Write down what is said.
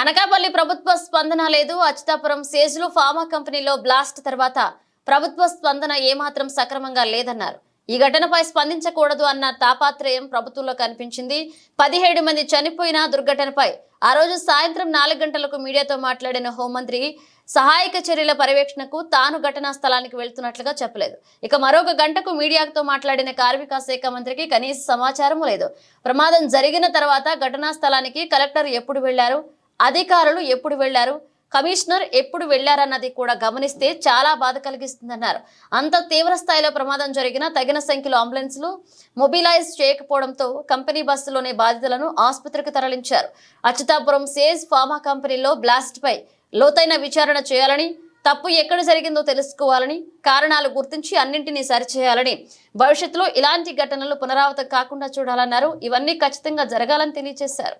అనకాపల్లి ప్రభుత్వ స్పందన లేదు. అచ్యుతాపురం సేజ్లు ఫార్మా కంపెనీలో బ్లాస్ట్ తర్వాత ప్రభుత్వ స్పందన ఏమాత్రం సక్రమంగా లేదన్నారు. ఈ ఘటనపై స్పందించకూడదు అన్న తాపాత్రయం ప్రభుత్వంలో కనిపించింది. పదిహేడు మంది చనిపోయిన దుర్ఘటనపై ఆ రోజు సాయంత్రం నాలుగు గంటలకు మీడియాతో మాట్లాడిన హోంమంత్రి సహాయక చర్యల పర్యవేక్షణకు తాను ఘటనా స్థలానికి వెళ్తున్నట్లుగా చెప్పలేదు. ఇక మరొక గంటకు మీడియాతో మాట్లాడిన కార్మిక శాఖ మంత్రికి కనీస సమాచారం లేదు. ప్రమాదం జరిగిన తర్వాత ఘటనా స్థలానికి కలెక్టర్ ఎప్పుడు వెళ్ళారు? అధికారులు ఎప్పుడు వెళ్ళారు? కమిషనర్ ఎప్పుడు వెళ్ళారన్నది కూడా గమనిస్తే చాలా బాధ కలిగిస్తుందన్నారు. అంత తీవ్ర స్థాయిలో ప్రమాదం జరిగిన తగిన సంఖ్యలో అంబులెన్స్లు మొబిలైజ్ చేయకపోవడంతో కంపెనీ బస్సులోనే బాధితులను ఆసుపత్రికి తరలించారు. అచ్యుతాపురం సేజ్ ఫార్మా కంపెనీలో బ్లాస్ట్పై లోతైన విచారణ చేయాలని తప్పు ఎక్కడ జరిగిందో తెలుసుకోవాలని కారణాలు గుర్తించి అన్నింటినీ సరిచేయాలని భవిష్యత్తులో ఇలాంటి ఘటనలు పునరావృతం కాకుండా చూడాలన్నారు. ఇవన్నీ ఖచ్చితంగా జరగాలని తెలియజేశారు.